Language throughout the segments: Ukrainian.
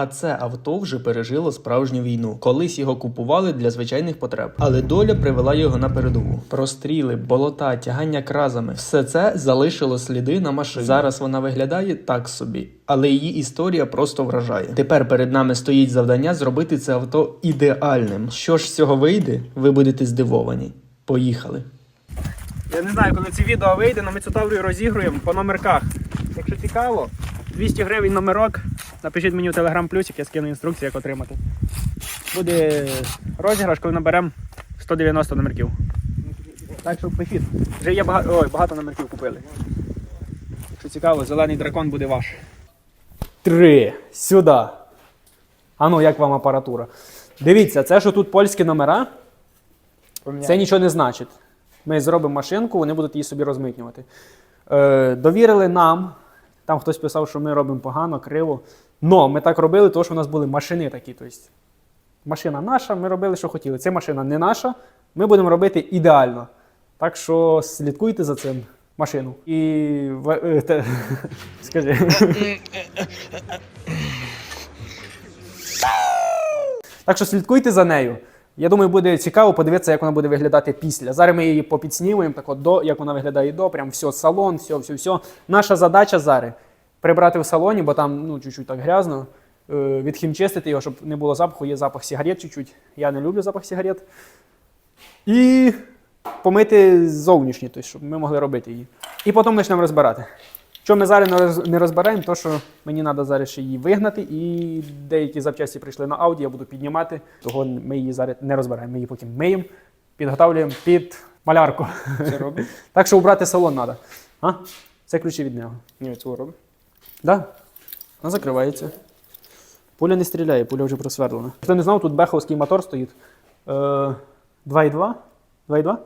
А це авто вже пережило справжню війну. Колись його купували для звичайних потреб, але доля привела його на передову. Простріли, болота, тягання кразами все це залишило сліди на машині. Зараз вона виглядає так собі, але її історія просто вражає. Тепер перед нами стоїть завдання зробити це авто ідеальним. Що ж з цього вийде, ви будете здивовані. Поїхали. Я не знаю, коли це відео вийде, але ми цю таврію розігруємо по номерках. Якщо цікаво, 200 гривень номерок. Напишіть мені в Telegram плюсик, я скину інструкцію, як отримати. Буде розіграш, коли наберемо 190 номерків. Так що пишіть. Вже є багато. Ой, багато номерків купили. Якщо цікаво, зелений дракон буде ваш. Три. Сюди. А ну, як вам апаратура? Дивіться, це що тут польські номера. Це нічого не значить. Ми зробимо машинку, вони будуть її собі розмитнювати. Е, довірили нам. Там хтось писав, що ми робимо погано, криво. Но ми так робили, тому що у нас були машини такі. Тобто, машина наша, ми робили, що хотіли. Це машина не наша. Ми будемо робити ідеально. Так що слідкуйте за цим машину. І в- е, скажи. Так що слідкуйте за нею. Я думаю, буде цікаво подивитися, як вона буде виглядати після. Зараз ми її попідснімуємо, так от до, як вона виглядає до, прям все, салон, все, все, все. Наша задача зараз прибрати в салоні, бо там ну, чуть-чуть так грязно, е, відхімчистити його, щоб не було запаху, є запах сигарет чуть-чуть. Я не люблю запах сигарет. І помити зовнішні, тобто, щоб ми могли робити її. І потім почнемо розбирати. Що ми зараз не розбираємо, то що мені треба зараз ще її вигнати, і деякі запчасті прийшли на ауді, я буду піднімати. Того ми її зараз не розбираємо. Ми її потім миємо, підготовлюємо під малярку. Це робить? Так що убрати салон треба. А? Це ключі від нього. Ні, цього робить. Да? Вона закривається. Пуля не стріляє, пуля вже просверлена. Хто не знав, тут беховський мотор стоїть. Е, 2,2? 2,2?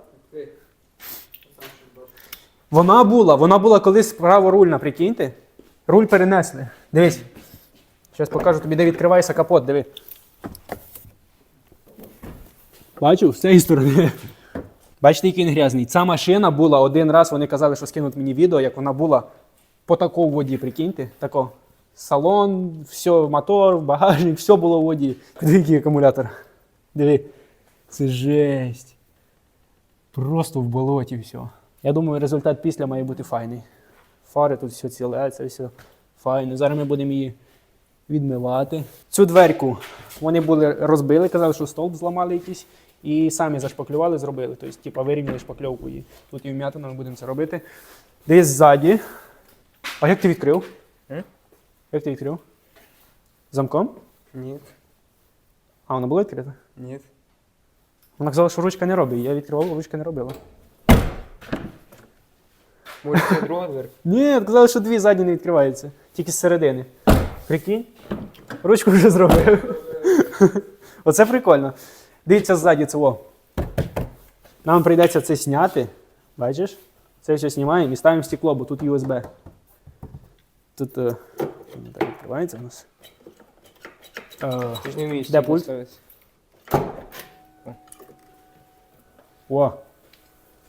Вона була, вона була колись праворульна, прикиньте. Руль перенесли. Дивись. Зараз покажу тобі, де відкривається капот, диви. Бачу, з цієї сторони. Бачите, який він грязний. Ця машина була один раз, вони казали, що скинуть мені відео, як вона була по такому воді, прикиньте. Тако. Салон, все, мотор, багажник, все було в воді. Диви, який акумулятор. Диви. Це жесть. Просто в болоті все. Я думаю, результат після має бути файний. Фари тут все ціле, це все файне. Зараз ми будемо її відмивати. Цю дверку вони були розбили, казали, що стовп зламали якийсь, і самі зашпаклювали, зробили. Тобто, типа, вирівняли шпакльовку і тут і вм'ятину ми будемо це робити. Десь ззаді. А як ти відкрив? М? Як ти відкрив? Замком? Ні. А, вона була відкрита? Ні. Вона казала, що ручка не робить. Я відкривав, ручка не робила. Може, це друга дверка? Ні, казали, що дві задні не відкриваються, тільки з середини. Прикинь? Ручку вже зробив. Оце прикольно. Дивіться ззаді цього. Нам прийдеться це зняти. Бачиш? Це все знімаємо і ставимо стекло, бо тут USB. Тут е, так відкривається у нас. Е, Ти ж не вмієш Де пульт? ставити. О!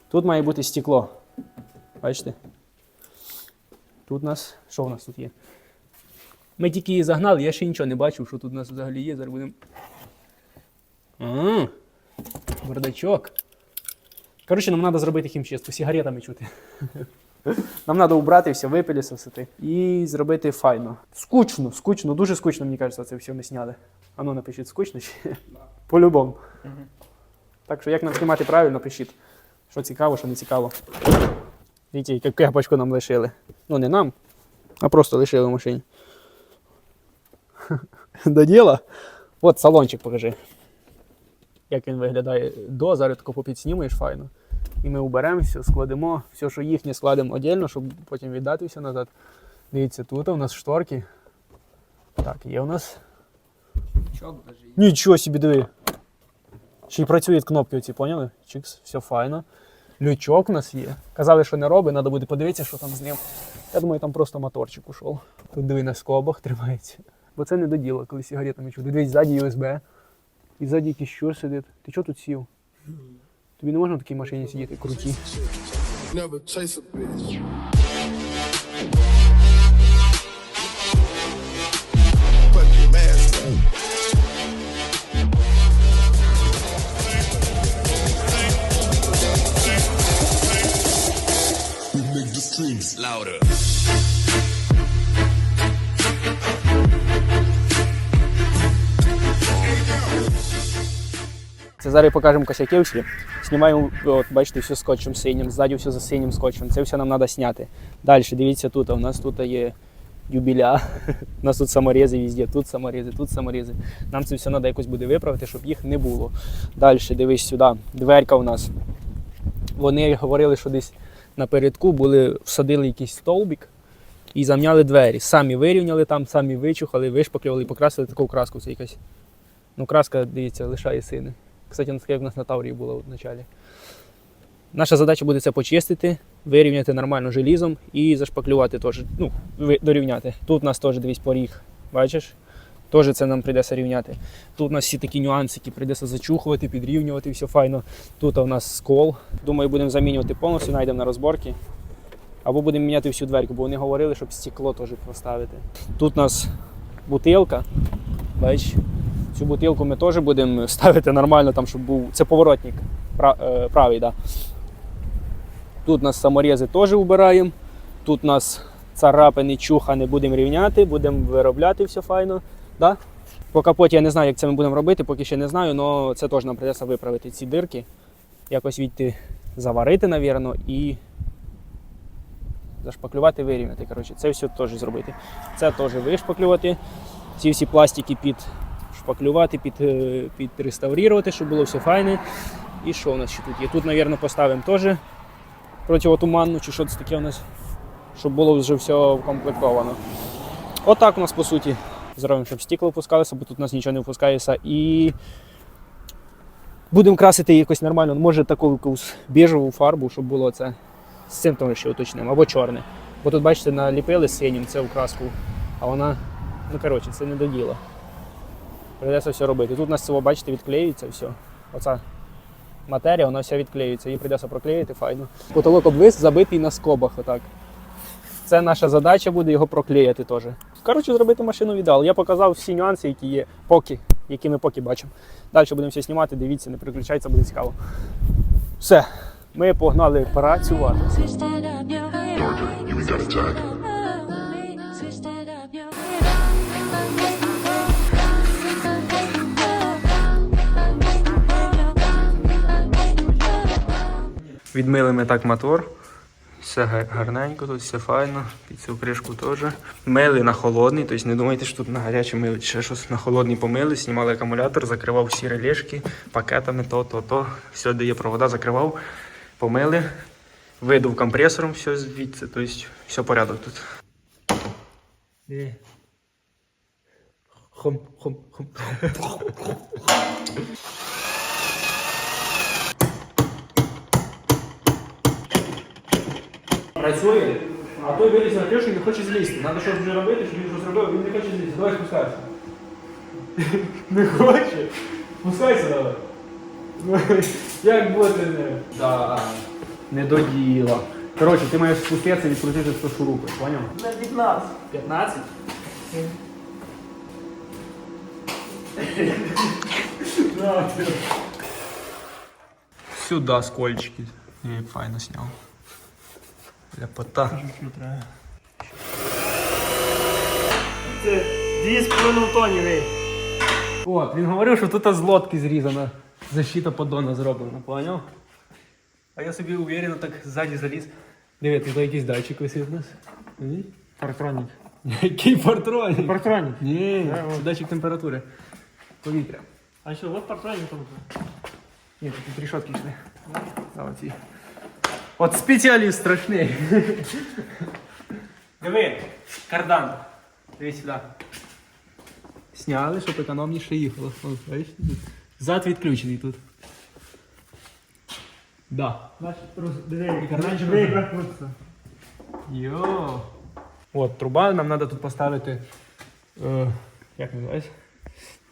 Тут має бути стекло. Бачите? Тут у нас. Що у нас тут є? Ми тільки її загнали, я ще нічого не бачив, що тут у нас взагалі є. Зараз будемо. А, бардачок. Коротше, нам треба зробити хімчистку, сигаретами чути. Нам треба убрати все, випилісосити і зробити файно. Скучно, скучно, дуже скучно, мені кажеться, це все ми сняли. Ану, напишіть, скучно чи? По-любому. Так що як нам знімати правильно, пишіть. Що цікаво, що не цікаво. Дивіться, яку кепочку нам лишили. Ну не нам, а просто лишили в машині. До діла. От салончик покажи. Як він виглядає до, зараз тако попідснімуєш файно. І ми уберемо все, складемо, все, що їхнє, складемо віддільно, щоб потім віддати все назад. Дивіться, тут у нас шторки. Так, є у нас. Нічого собі диви. Ще й працюють кнопки оці, поняли? Чикс, все файно. Лючок у нас є. Казали, що не робить, треба буде подивитися, що там з ним. Я думаю, там просто моторчик ушов. Тут диви на скобах тримається. Бо це не до діла, коли сигаретами чути. Дивись, ззаді USB. І ззаді якийсь щур сидить. Ти чого тут сів? Тобі не можна в такій машині сидіти, круті. louder. Це зараз покажемо косяківці. Знімаємо, от бачите, все скотчем синім, ззаді все за синім скотчем. Це все нам треба зняти. Далі, дивіться тут, у нас тут є юбіля, у нас тут саморізи везде, тут саморізи, тут саморізи. Нам це все треба якось буде виправити, щоб їх не було. Далі, дивись сюди, дверка у нас. Вони говорили, що десь напередку були, всадили якийсь стовбик і замняли двері. Самі вирівняли там, самі вичухали, вишпаклювали покрасили таку краску. Це якась. Ну, краска, дивіться, лишає сини. Кстати, така як у нас на Таврії було в началі. Наша задача буде це почистити, вирівняти нормально желізом і зашпаклювати теж. Ну, дорівняти. Тут у нас теж дивись поріг. Бачиш? Теж це нам прийдеться рівняти. Тут у нас всі такі нюансики, прийдеться зачухувати, підрівнювати, все файно. Тут у нас скол. Думаю, будемо замінювати повністю, знайдемо на розборки. Або будемо міняти всю дверку, бо вони говорили, щоб стекло теж поставити. Тут у нас бутилка. Бачиш? Цю бутилку ми теж будемо ставити нормально, там, щоб був. Це поворотник е, правий, да. Тут у нас саморези теж вбираємо. Тут у нас царапини, чуха не будемо рівняти, будемо виробляти все файно. Да? По капоті я не знаю, як це ми будемо робити, поки ще не знаю, але це теж нам придеться виправити ці дирки. Якось відти заварити, навірно, і зашпаклювати, вирівняти. Коротше, це все теж зробити. Це теж вишпаклювати. Ці всі пластики під шпаклювати, під, е, підреставрувати, щоб було все файне. І що у нас ще тут є? Тут, мабуть, поставимо теж противотуманну, чи що це таке у нас, щоб було вже все вкомплектовано. Отак у нас по суті. Зробимо, щоб стекла впускалися, бо тут у нас нічого не впускається. І будемо красити якось нормально. Може таку якусь біжеву фарбу, щоб було це. З цим того ще уточнимо, або чорне. Бо тут, бачите, наліпили синім це краску, а вона, ну коротше, це не до діла. Придеться все робити. Тут у нас цього, бачите, відклеюється все. Оця матерія, вона вся відклеюється, її придеться проклеїти файно. Потолок обвис забитий на скобах. Отак. Це наша задача буде його проклеїти теж. Коротше, зробити машину в ідеал. Я показав всі нюанси, які є поки, які ми поки бачимо. Далі будемо все знімати, дивіться, не переключайтеся, буде цікаво. Все, ми погнали працювати. Відмили ми так мотор. Все гарненько, тут все файно, під цю кришку теж. Мили на холодний, тобто не думайте, що тут на гарячий мили, ще щось на холодний помили, знімали акумулятор, закривав всі релешки пакетами, то, то, то. Все, де є провода, закривав, помили, видув компресором все звідси, тобто все порядок тут. Хом, хом, хом. Працює, а той виліз на кришу і не хоче злізти. Треба щось вже робити, щоб він щось зробив, він не хоче злізти. Давай спускайся. Не хоче? Спускайся давай. Ну, Як бути не? Да. Не до діла. Коротше, ти маєш спуститися і відкрутити 100 шурупи, поняв? На 15. 15? Сюди скольчики. Я як файно сняв. Ляпота. Це диск планутонівий. От, він говорив, що тут з лодки зрізана. Защита поддона зроблена, поняв? А я собі уверенно так ззаді заліз. Диви, тут якийсь датчик висить у нас. Партронік. Який партронік? Партронік. Ні, це датчик температури. Повітря. А що, от портретник там? Ні, тут трішотки йшли. А оці. От спеціаліст страшний. Диви, кардан. Диви сюди. Сняли, щоб економніше їхало. Зад відключений тут. Да. Йо. От, труба, нам треба тут поставити. Е, як називається?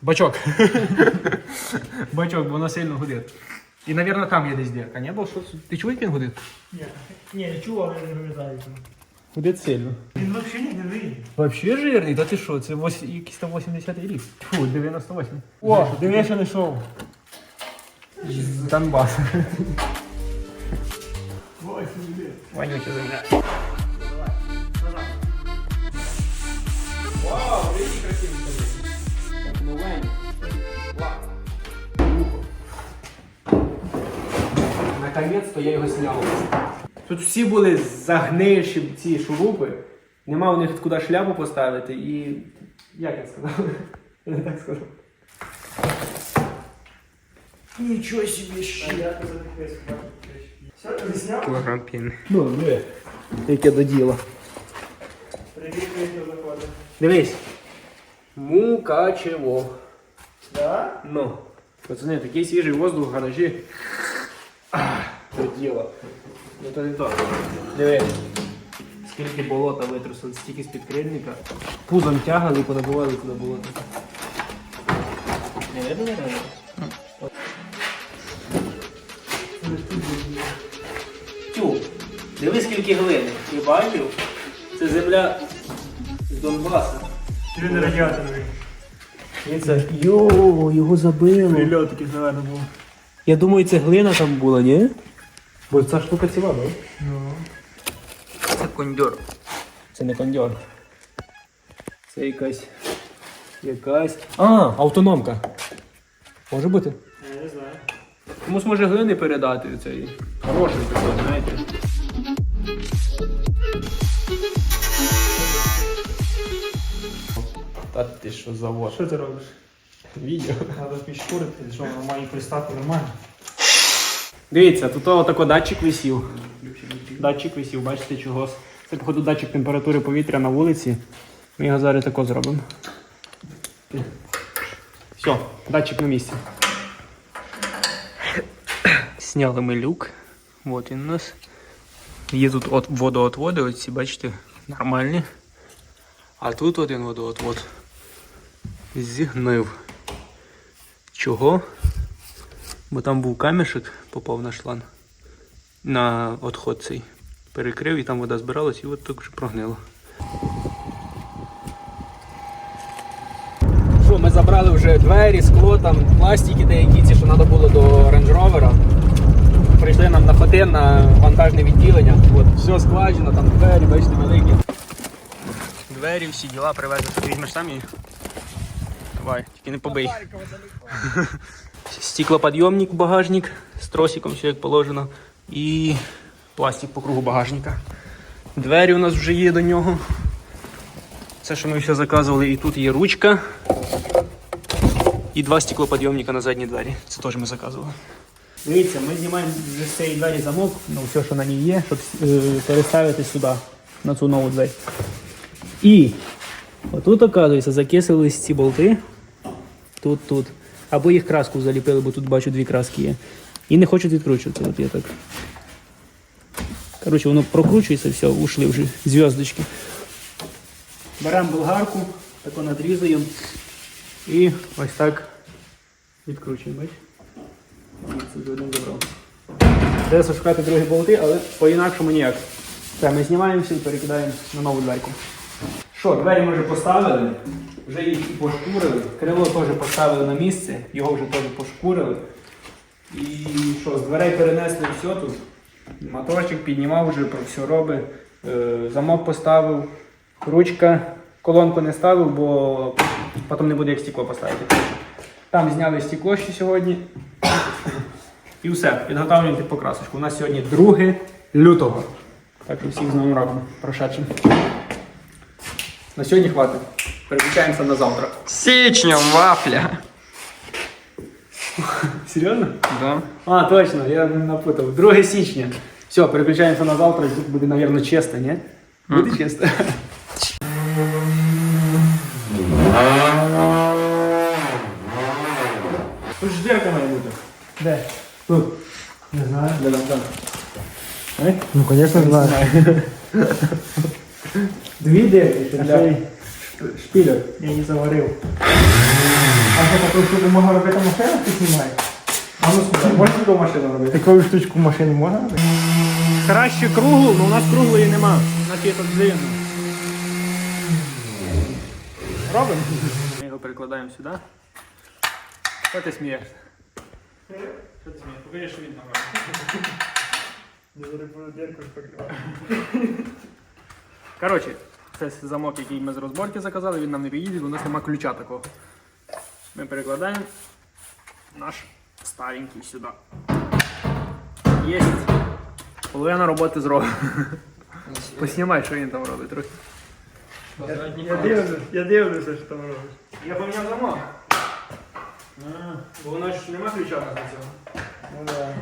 Бачок. Бачок, бо воно сильно гудить. І, мабуть, там є десь дірка, не? Бо що це- ти чув, як він гудить? Ні, ні, не чув, але не пам'ятаю. Гудить сильно. Він взагалі не дивий. Вообще жирний, та ти що? Це вось- якийсь там 80 рік. Фу, 98. О, диви, я ще не йшов. З Донбасу. Ой, диви. Вонюча земля. Вау, які красиві Як новенькі. Наконець-то я його зняв. Тут всі були загнивші ці шурупи. Нема у них куди шляпу поставити і. Як я сказав? Я не так сказав. Нічого собі ще. Все, ти зняв? Кілограм піни. Ну, диви. Яке до діла. Привіт, привіт, заходить. Дивись. Мукачево. Да? Ну. Пацани, такий свіжий воздух в гаражі. До діла. Ну то не то. Диви. Скільки болота витрусили, стільки з підкрильника. Пузом тягали і понабували куди болото. Не видно, не видно? Тю, диви скільки глини. Ти бачив? Це земля з Донбаса. Чи він радіаторовий? Це йо, його забило. Прильот такий, наверное, був. Я думаю, це глина там була, ні? Бо ця штука ціла, да? Це кондьор. Це не кондьор. Це якась. Якась. А, автономка. Може бути? Я не знаю. Комусь може глини передати цей. Хороший такий, знаєте. Та ти що завод? Що ти робиш? Відео. Треба підшкурити, що воно має пристати нормально. Дивіться, тут отако датчик висів. Датчик висів, бачите чого. Це, походу, датчик температури повітря на вулиці. Ми його зараз тако зробимо. Все, датчик на місці. Сняли ми люк. Вот він у нас. Є тут от водоотводи, оці, бачите, нормальні. А тут один водоотвод зігнив. Чого? Бо там був камішек, попав на шланг. На отход цей. Перекрив і там вода збиралась і от так вже прогнило. Що, ми забрали вже двері, скло, там пластики деякі, ці, що треба було до Range Rover. Прийшли нам на хотин на вантажне відділення. От, все складено, там двері, бачите, великі. Двері, всі діла привезли. Візьмеш сам. Давай, тільки не побий. Стеклоподйомник, багажник з тросиком, все як положено. І пластик по кругу багажника. Двері у нас вже є до нього. Це, що ми все заказували, і тут є ручка. І два стеклоподйомника на задні двері. Це теж ми заказували. Дивіться, ми знімаємо вже з цієї двері замок, ну все, що на ній є, щоб е, переставити сюди, на цю нову двері. І отут, оказується, закисились ці болти. Тут, тут. Або їх краску заліпили, бо тут бачу дві краски є. І не хочуть відкручуватися. От я так. Коротше, воно прокручується, все, ушли вже зв'язочки. Беремо болгарку, тако надрізуємо і ось так відкручуємо. Треба шукати другі болти, але по-інакшому ніяк. Все, ми знімаємося і перекидаємо на нову дверку. Що, двері ми вже поставили, вже їх і пошкурили. Крило теж поставили на місце, його вже теж пошкурили. І що, з дверей перенесли все тут. Моторчик піднімав вже, про все робить. Е, замок поставив, ручка, колонку не ставив, бо потім не буде як стекло поставити. Там зняли стекло ще сьогодні. І все, підготовлюємо під покрасочку. У нас сьогодні 2 лютого. Так що всіх з новим роком прошедшим. На сьогодні хватить. Переключаємося на завтра. Січням вафля! Серйозно? Да. А, точно, я напутав. 2 січня. Все, переключаємося на завтра, і тут буде, мабуть, чисто, ні? Буде чисто. Тут ж дірка має бути. Де? Тут. Не знаю. Де там там? Ну, звісно, знаю. Дві дирки ще А для що. Я її заварив. А що таку штуку можна робити машину, ти знімаєш? А ну сюди, можеш таку машину робити? Таку штучку в машину можна робити? Краще круглу, але у нас круглої нема. У нас є тут длинну. Робимо? Ми його перекладаємо сюди. Що ти смієш? Що ти смієш? Покажи, що він там робить. Я зараз буду дірку покривати. Коротше, це замок, який ми з розборки заказали, він нам не підійде, у нас немає ключа такого. Ми перекладаємо наш старенький сюди. Є. Половина роботи зроблена. Поснімай, що він там робить трохи. Я дивлюся, я дивлюся, що там робиш. Я поміняв замок. Бо воно ж нема ключа на цього. Ну да.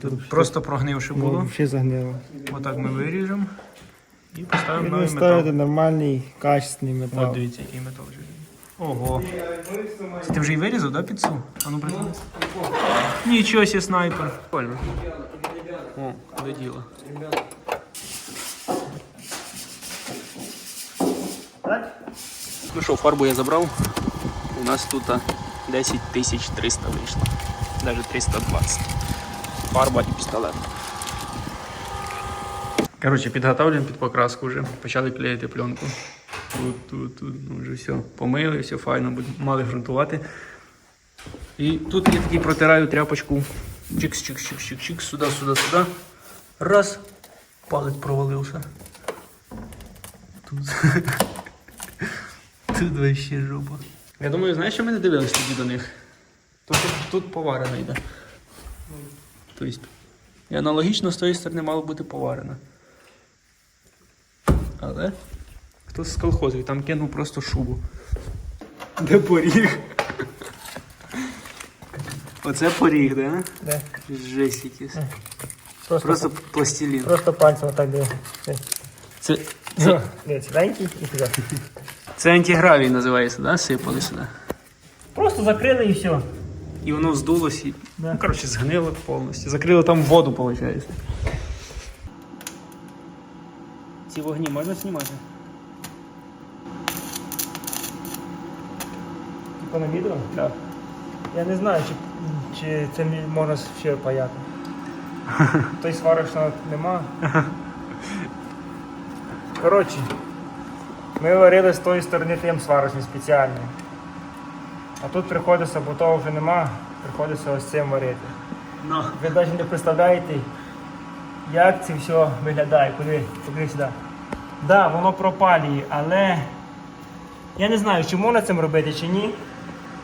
Тут Просто прогнивши було. Взагалі загнило. Отак ми виріжемо і поставимо новий метал. ставите нормальний, качественний От дивіться, який метал вже. Ого. Це ти вже і вирізав, да, під цю? А ну приклади. Нічого сі снайпер. Прикольно. О, куди діло. Ну що, фарбу я забрав. У нас тут 10 300 вийшло. Навіть 320. Фарба і пістолет. Коротше, підготовлюємо під покраску вже. Почали клеїти пленку. Тут, тут, тут, ну вже все. Помили, все файно, мали грунтувати. І тут я такий протираю тряпочку. Чикс, чикс, чикс, чикс, чикс, сюди, сюди, сюди. Раз. Палець провалився. Тут. Тут вообще жопа. Я думаю, знаєш, що ми не дивились тоді до них? Тут, тут поварена йде. Тобто, і аналогічно з тої сторони мало бути поварена. Але хтось з колхозу там кинув просто шубу. Де поріг? Оце поріг, да? Де? Жесть якийсь. Просто, Просто пластилін. просто пальцем отак де. Це, це. І туди. це антигравій називається, да? Сипали сюди. Просто закрили і все. І воно здулось і. Да. Ну, коротше, згнило повністю. Закрили там воду, виходить. Ці вогні можна знімати? Типа на відео? Так. Я не знаю, чи, чи це можна ще паяти. Той сварочного нема. Коротше, ми варили з тої сторони тим сварочним спеціальним. А тут приходиться, бо того вже нема, приходиться ось цим варити. Ну. Ви навіть не представляєте, як це все виглядає. Куди? Куди сюди. Так, да, воно пропалює, але я не знаю, чи можна цим робити, чи ні.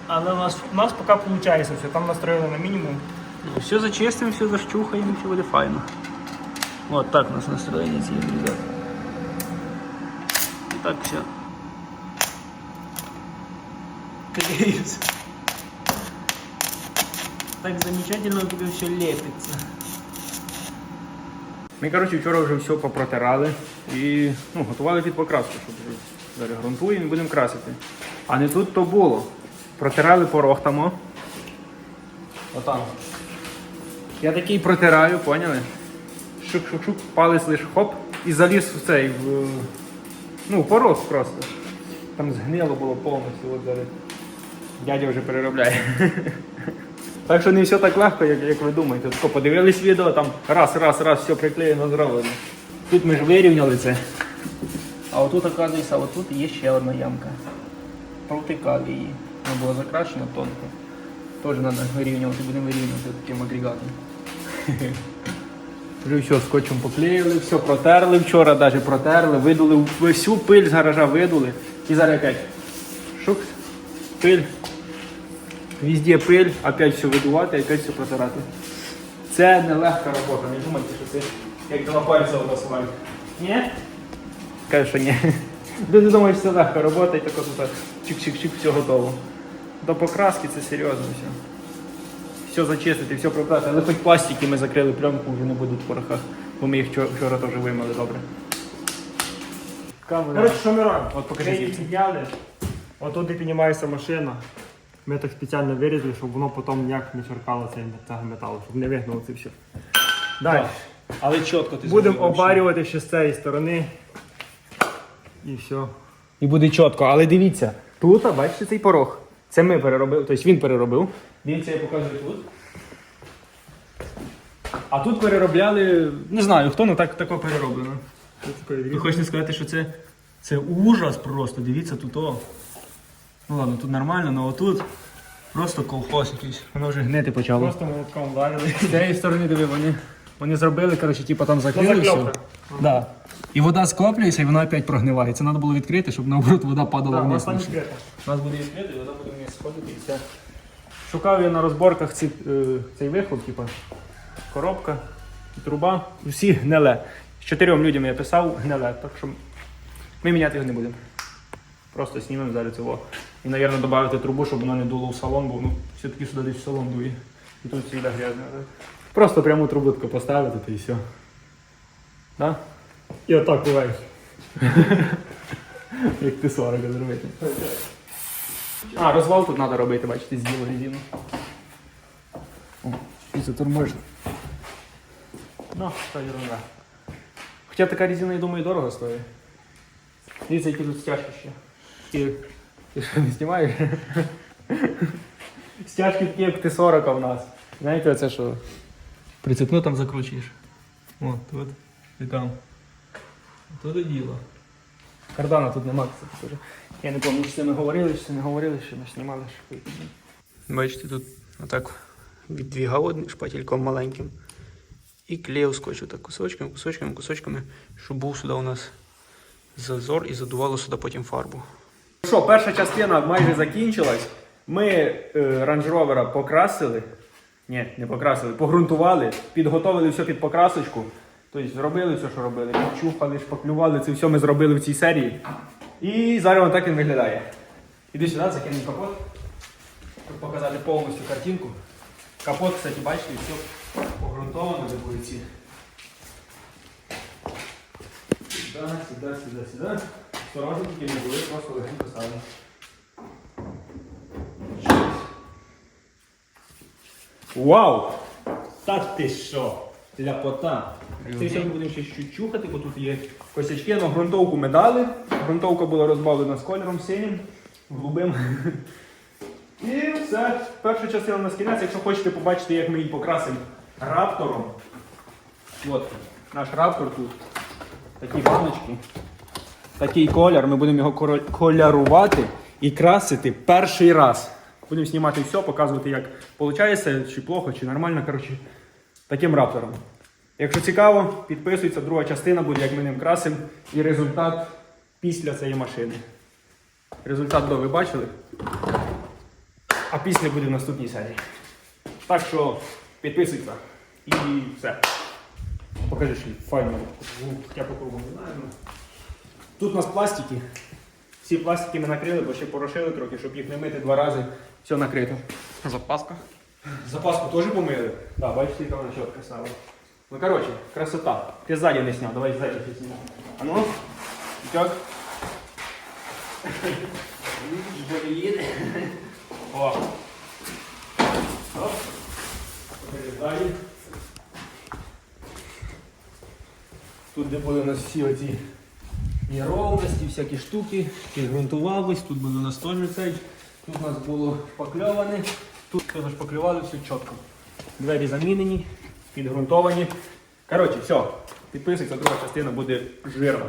Але у нас, у нас поки виходить все. Там настроїли на мінімум. Ну, все зачистимо, все защухаємо, все буде файно. От так у нас настроєння цієї. І так все. Клеится. Так замечательно тебе все лепится. Ми, коротше, вчора вже все попротирали і ну, готували під покраску, щоб вже зараз ґрунтуємо і будемо красити. А не тут то було. Протирали порог там. Отам. Я такий протираю, поняли? Шук-шук-шук, палець лише хоп і заліз в цей в. Ну, в порог просто. Там згнило було повністю, от зараз. Дядя вже переробляє. Так що не все так легко, як, як ви думаєте. Тако подивились відео, там раз, раз, раз, все приклеєно, зроблено. Тут ми ж вирівняли це. А отут, оказується, отут є ще одна ямка. Провтикали її. Вона була закрашена тонко. Теж треба вирівнювати, будемо вирівнювати таким агрегатом. Вже все скотчем поклеїли, все протерли вчора, навіть протерли, видули всю пиль з гаража видули. І зараз опять шук, пиль. Везде пиль, опять все видувати, опять все протирати. Це не легка робота, не думайте, що це як два пальця асфальт. Ні? Каже, що ні. Люди думають, що це легка робота і тако тут чик-чик-чик, все готово. До покраски це серйозно все. Все зачистити, все прибрати, але хоч пластики ми закрили пленку, вже не будуть в порохах, бо ми їх вчора, теж вимили добре. Коротше, що ми робимо? От покажи Ми звідси. підняли, отут де піднімається машина. Ми так спеціально вирізали, щоб воно потім ніяк не черкало цей цього металу, щоб не вигнуло це все. Далі. Але чітко ти Будемо зробив, обарювати ще з цієї сторони. І все. І буде чітко, але дивіться, тут, а, бачите, цей порог. Це ми переробили, тобто він переробив. Дивіться, я показую тут. А тут переробляли, не знаю хто, але так, тако перероблено. Ви хочете сказати, що це, це ужас просто, дивіться тут о. Ну ладно, тут нормально, але отут просто колхоз якийсь. Воно вже гнити почало. Просто молотком вдарили. З цієї сторони диви, вони, вони зробили, коротше, типу там закрили все. Да. І вода склоплюється, і вона опять прогниває. Це треба було відкрити, щоб наоборот вода падала Так, вниз. відкрита. У нас буде відкрити, і вода буде вниз сходити і все. Шукав я на розборках ці, е, цей вихлоп, типу, коробка, труба, всі гниле. З чотирьом людям я писав гниле, так що ми міняти його не будемо. Просто знімемо зараз цього. І, мабуть, додати трубу, щоб воно не дуло в салон, бо ну, все-таки сюди десь в салон дує. І тут всегда грязно. Просто пряму трубу таку поставити, і все. Да? І отак буває. Як ти 40 зробити. А, розвал тут треба робити, бачите, з'їло резину. І заторможено. Ну, та ерунда. Хоча така резина, я думаю, дорого стоїть. Дивіться, які тут стяжки ще. Ти, ти що, не знімаєш? Стяжки такі, як Т-40 у нас. Знаєте, це що? Прицепну там закручуєш. О, тут і там. Тут і діло. Кардана тут нема, кстати. Я не пам'ятаю, чи це ми говорили, чи це не говорили, що ми знімали. Що... Бачите, тут отак віддвігав одним шпательком маленьким. І клеїв скотч так кусочками, кусочками, кусочками, щоб був сюди у нас зазор і задувало сюди потім фарбу. Що, перша частина майже закінчилась. Ми е, покрасили. Ні, не покрасили, погрунтували, підготовили все під покрасочку. Тобто зробили все, що робили. Підчухали, шпаклювали, це все ми зробили в цій серії. І зараз воно так він виглядає. Іди сюди, закинемо капот, щоб показати повністю картинку. Капот, кстати, бачите, все погрунтовано де були ці. Сюди, сюди, сюди, сюди. Осторожно, тільки не були, просто легенько ставимо. Вау! Та ти що? Ляпота. Це все ми будемо ще чухати, бо тут є косячки, але ґрунтовку ми дали. Ґрунтовка була розбавлена з кольором синім, голубим. І все. Перша частина на кінець. Якщо хочете побачити, як ми її покрасимо раптором. От наш раптор тут. Такі баночки. Такий колір. Ми будемо його кольорувати і красити перший раз. Будемо знімати все, показувати, як виходить, чи плохо, чи нормально. Коротше, таким раптором. Якщо цікаво, підписуйтесь, друга частина буде, як ми ним красимо, і результат після цієї машини. Результат до ви бачили, а після буде в наступній серії. Так що підписуйтесь і все. Покажи, що файно. Я по кругу не знаю. Тут у нас пластики. Всі пластики ми накрили, бо ще порошили трохи, щоб їх не мити два рази. Все накрито. Запаска. Запаску теж помили? Да, бачите, яка вона чітка стала. Ну, коротше, красота. Ти ззаді не сняв, давай ззаді ще знімемо. А ну, так. їде. О. Оп. Тут де були у нас всі оці неровності, всякі штуки, підґрунтувались, тут були настольний цей, тут у нас було шпакльоване, тут теж шпаклювали, все чітко. Двері замінені, підґрунтовані. Коротше, все, підписуйся, друга частина буде жирна.